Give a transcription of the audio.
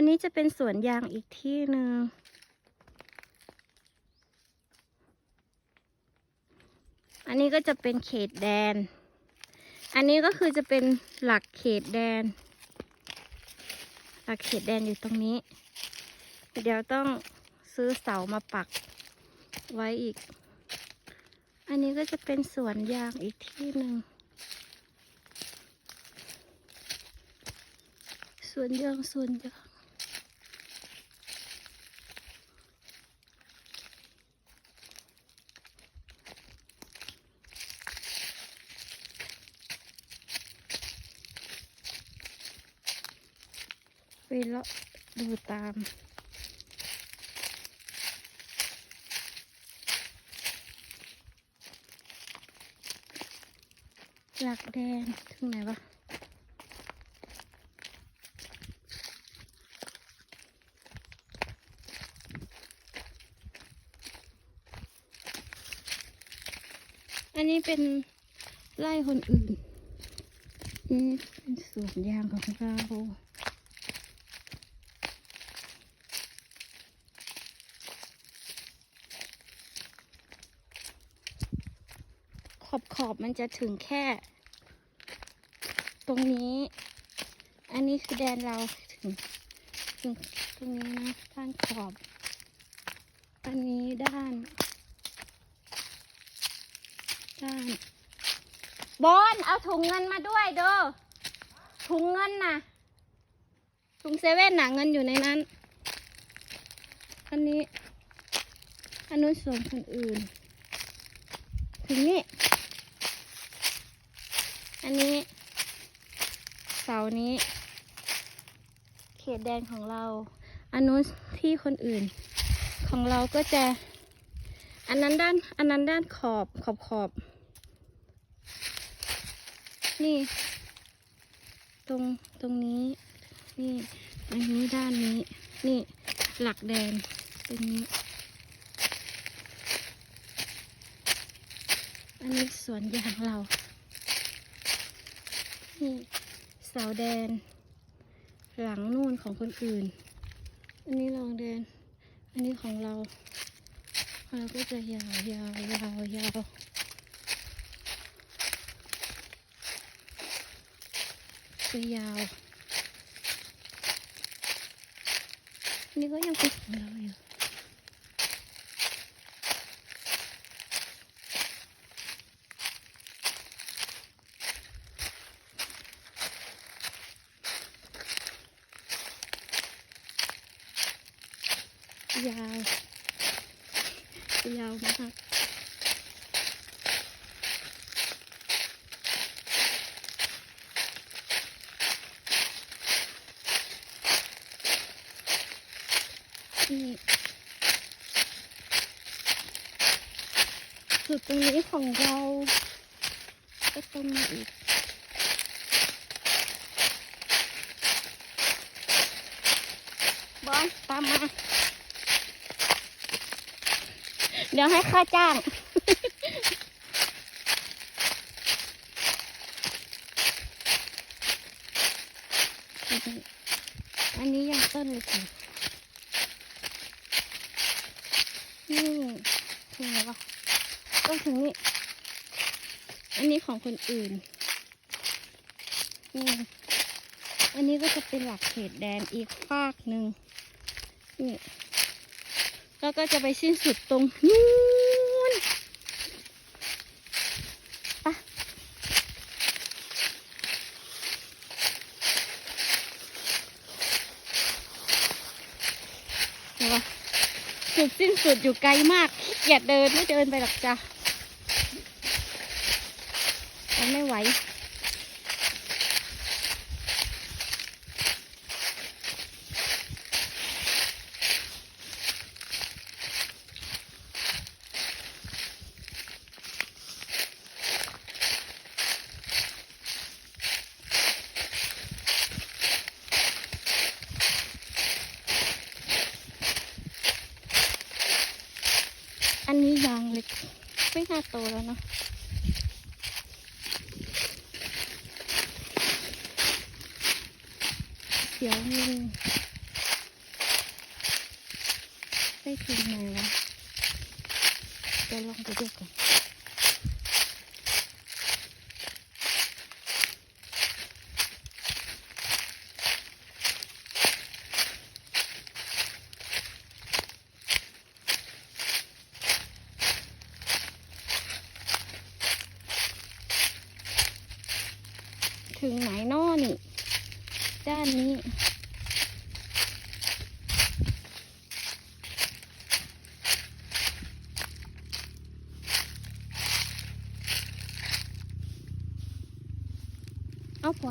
อันนี้จะเป็นสวนยางอีกที่หนึ่งอันนี้ก็จะเป็นเขตแดน อันนี้ก็คือจะเป็นหลักเขตแดน หลักเขตแดนอยู่ตรงนี้ เดี๋ยวต้องซื้อเสามาปักไว้อีก อันนี้ก็จะเป็นสวนยางอีกที่หนึ่งสวนยางสวนยาง ไปเลาะดูตาม หลักแดงถึงไหนวะอันนี้เป็นไร่คนอื่น นี่เป็นสวนยางของเรา ข อบขอบมันจะถึงแค่ ตรงนี้ อันนี้คือแดนเราถึงถึงตรงนี้นะด้านขอบ อันนี้ด้าน ด้าน บอลเอาถุงเงินมาด้วยเด้อถุงเงินน่ะ ถุงเซเว่นน่ะเงินอยู่ในนั้น อันนี้อันนู้นส่วนคนอื่น ถึงนี่ อันนี้ เสานี้ เขตแดนของเรา อันนู้นที่คนอื่น ของเราก็จะ อันนั้นด้าน อันนั้นด้านขอบขอบขอบ นี่ ตรงตรงนี้ นี่ อันนี้ด้านนี้ นี่หลักแดนตรงนี้อันนี้สวนยางเรา นี่เสาแดน หลังนู่นของคนอื่น อันนี้รองแดน อันนี้ของเราของเราก็จะยาวยาวยาวยาวจะยาว อันนี้ก็ยังเป็นของเราอยู่ ยาว ยาวมากนี่จุดตรงนี้ของเราก็ต้องมาอีกบอลตามมา เดี๋ยวให้ค่าจ้าง อันนี้ยังต้นเลยู่ะนี่ถึงแล้วปะก็ถึงนี่ อันนี้ของคนอื่น นี่ อันนี้ก็จะเป็นหลักเขตแดนอีกฝากหนึ่งนี่ แล้วก็จะไปสิ้นสุดตรงนู้นไปเหรอจุดสิ้นสุดอยู่ไกลมากขี้เกียจเดินไม่เดินไปหรอกจ้ะมันไม่ไหว อันนี้ยางเล็ก ไม่น่าโตแล้วเนาะเขียวนี่ได้กินไหมวะจะลองไปดูกัน ถึงไหนนอนี่ ด้านนี้